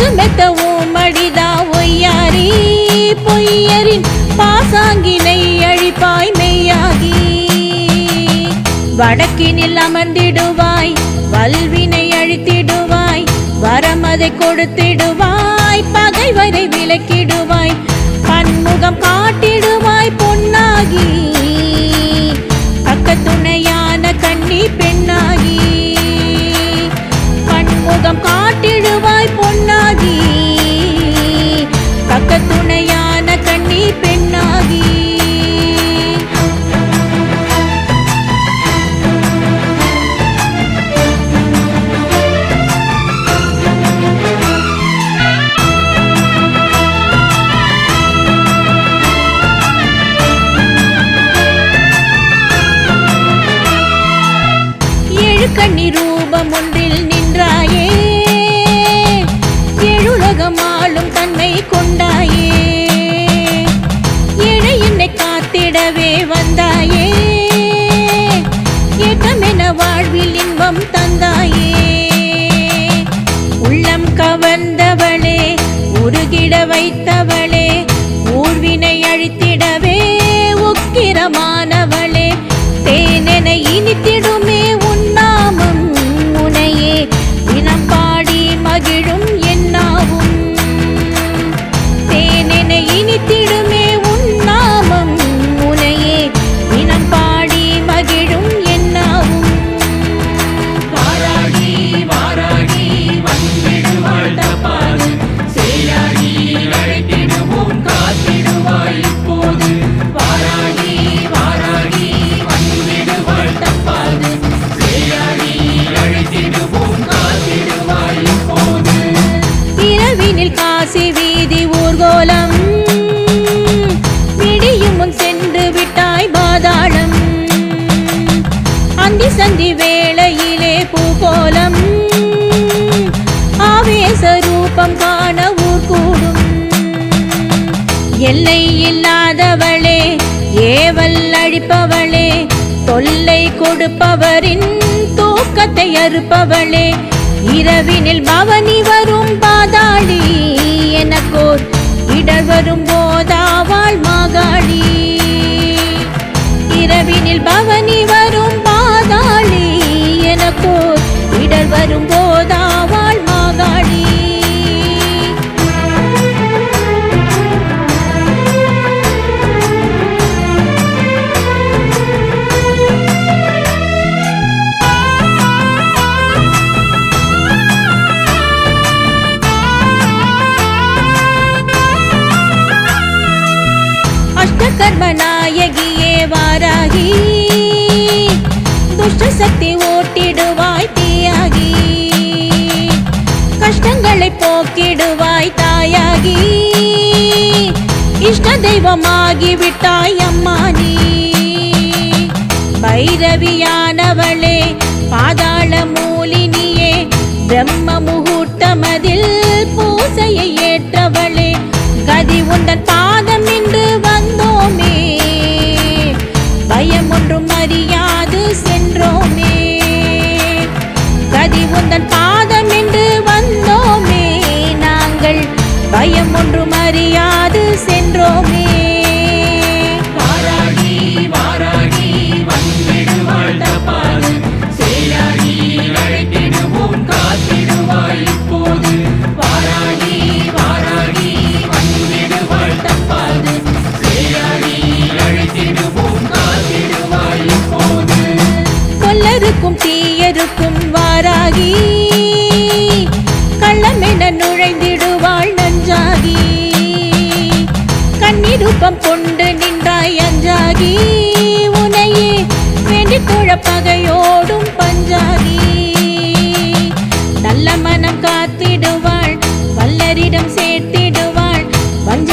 பஞ்சமெத்த ஊமடிதா ஒய்யாரி பொய்யரின் பாசாங்கினை அழிப்பாய் மெய்யாகி. வடக்கினில் அமர்ந்திடுவாய் வல்வினை அழித்திடுவாய் வரமதை கொடுத்திடுவாய் பகைவரை விலக்கிடுவாய் பன்முகம் காட்டிடுவாய் பொன்னாகி. பக்கத்துணையான கண்ணி பெண்ணாகி. பன்முகம் காட்டிடுவாய் பொன்னாகி எழுலகம் ஆளும் தன்மை கொண்டாயே. ஏழை என்னை காத்திடவே வந்தாயே. ஏற்றமென வாழ்வில் இன்பம் தந்தாயே. உள்ளம் கவர்ந்தவளே உருகிட வைத்தவளே ஊர்வினை அழித்திடவே உக்கிரமானவளே. தேனென இனித்திடும் இரவினில் காசி வீதி ஊர்கோலம். விடியும் முன் சென்று விட்டாய் பாதாளம். அந்தி சந்தி வேளையிலே பூகோலம். ஆவேச ரூபம் காண ஊர் கூடும் எல்லை இல்லாதவளே ஏவல் அழிப்பவளே தொல்லை கொடுப்பவரின் தூக்கத்தை அறுப்பவளே இரவினில் பவனி வரும் பாதாளி. வரும்போதாவாள் வரும் இரவினில் பவனி வரும் பாதாளி எனக்கோ இடர் வரும் பரமநாயகியே வாராகி துஷ்ட சக்தி ஓட்டிடுவாய் தீயாகி. கஷ்டங்களை போக்கிடுவாய் தாயாகி. இஷ்ட தெய்வமாகி விட்டாய் அம்மா நீ பைரவியானவளே பாதாள மூலினியே பிரம்ம முகூர்த்தமதில் பூசையை ஏற்றவளே. கதி உந்தன் பா உந்தன் பாதம்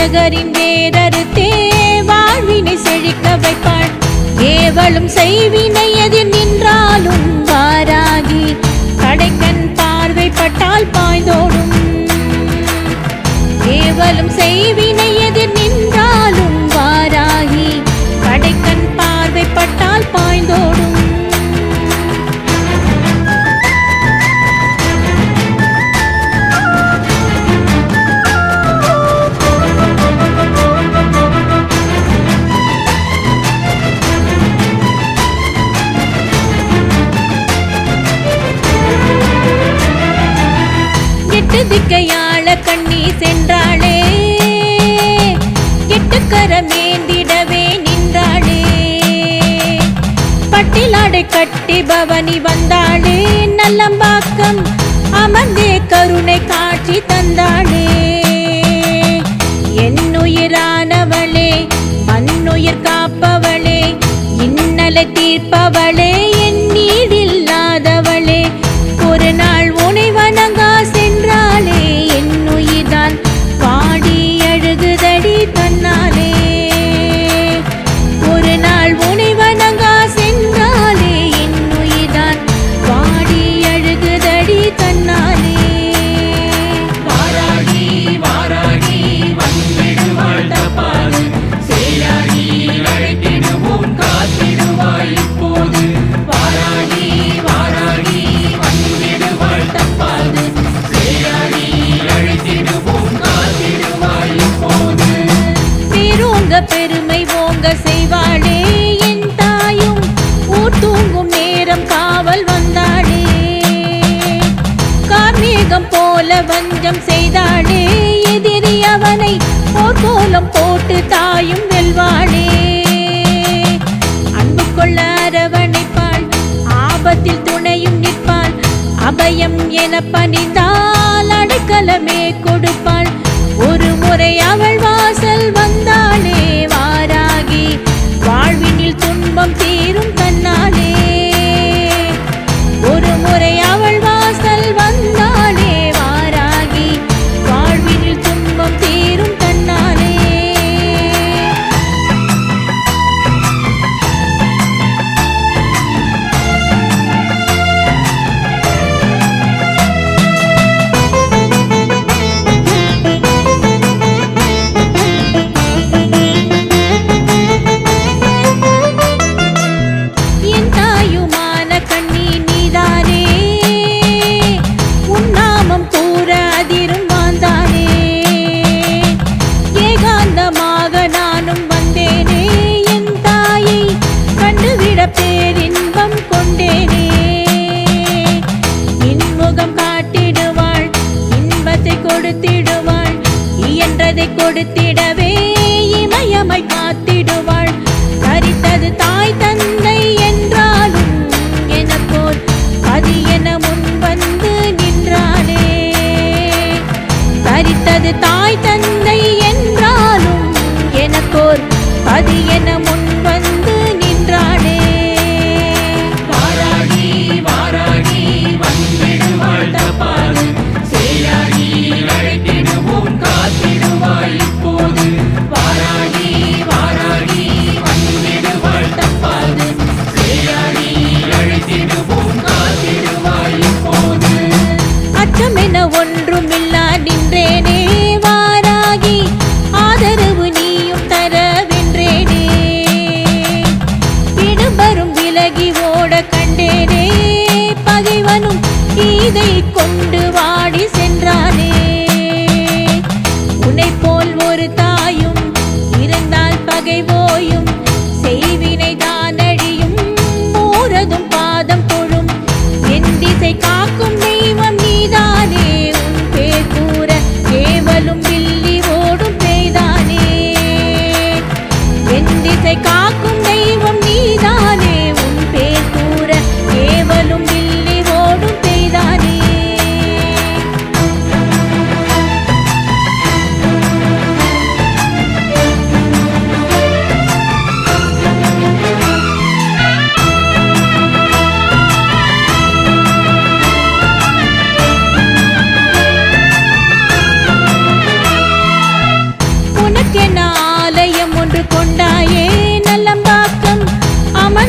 அழகரின் வேரறுத்தே வாழ்வினை செழிக்க வைப்பாள் ஏவலும் செய்வினை எதிர் நின்றாலும் வாராகி கடைக்கன் பார்வைப்பட்டால் பாய்ந்தோடும். ஏவலும் செய்வினை எதிர் நின்றாலும் வாராகி கடைக்கன் பார்வைப்பட்டால் பாய் சென்றாளே. எட்டுக்கரமேந்திடவே நின்றாளே. பட்டிலாடை கட்டி பவனி வந்தாளே. நல்லம்பாக்கம் அமர்ந்தே கருணை காட்சி தந்தாளே. என பணிந்தான் தாய் தன்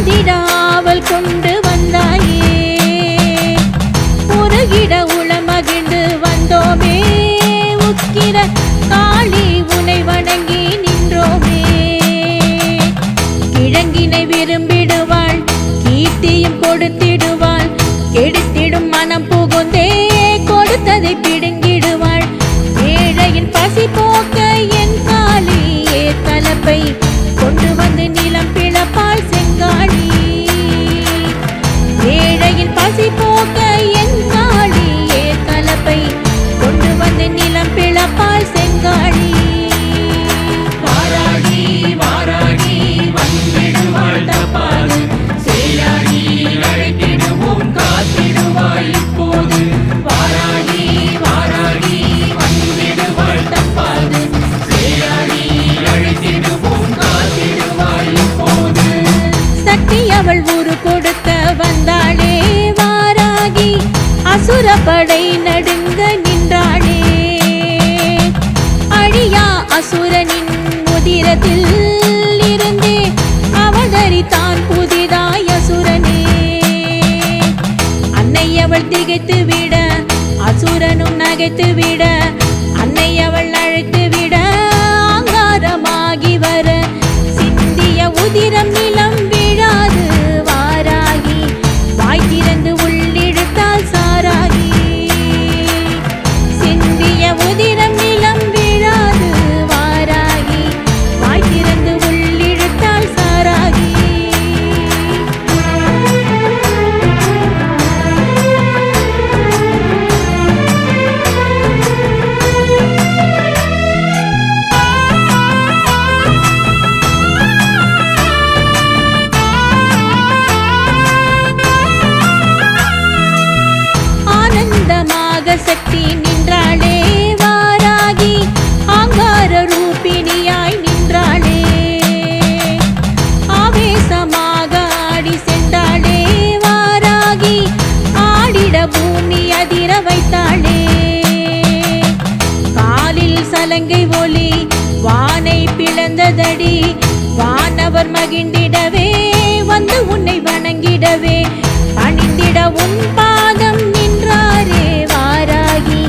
உதிராவல் கொண்டு வந்தாயே. உருகிட உளமகிழ்ந்து வந்தோமே. உக்கிர காளி உனை வணங்கி நின்றோமே. கிழங்கினை விரும்பிடுவாள் கீர்த்தியும் கொடுத்திடுவாள் கெடுத்திட உலகத்தில் இருந்தே அவதரித்தான் புதிதாய சுரனே அன்னை அவள் திகைத்து விட அசுரனும் நகைத்து விட ஒளி. வானை பிளந்ததடி வானவர் மகிழ்ந்திடவே வந்து உன்னை வணங்கிடவே. பணிந்திட உன் பாதம் நின்றாரே வாராகி.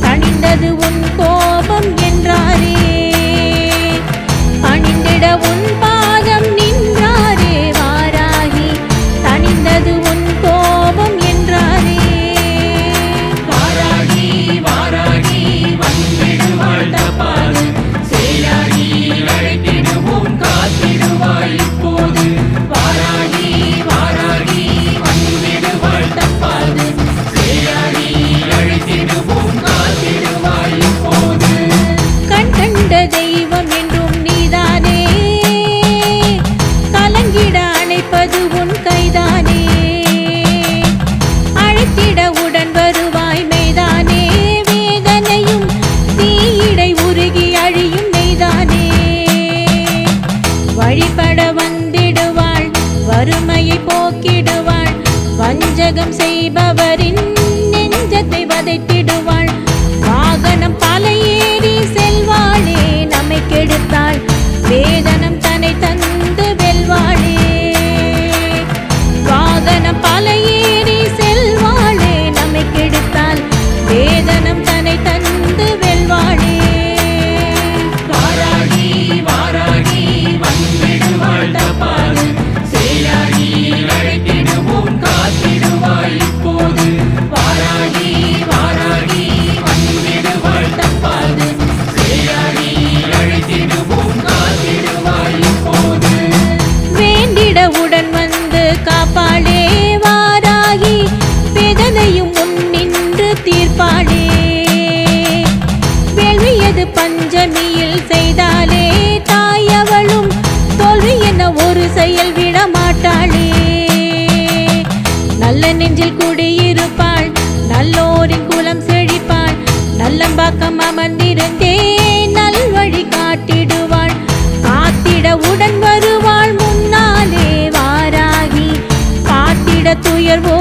தணிந்தது உன் கோபம் என்றாரே. பணிந்திட உன் நல்லம்பாக்கம் அமர்ந்திருந்தே நல்வழி காட்டிடுவாள். காத்திட உடன் வருவாள். முன்னாலே வாராகி காத்திட துயர்வோ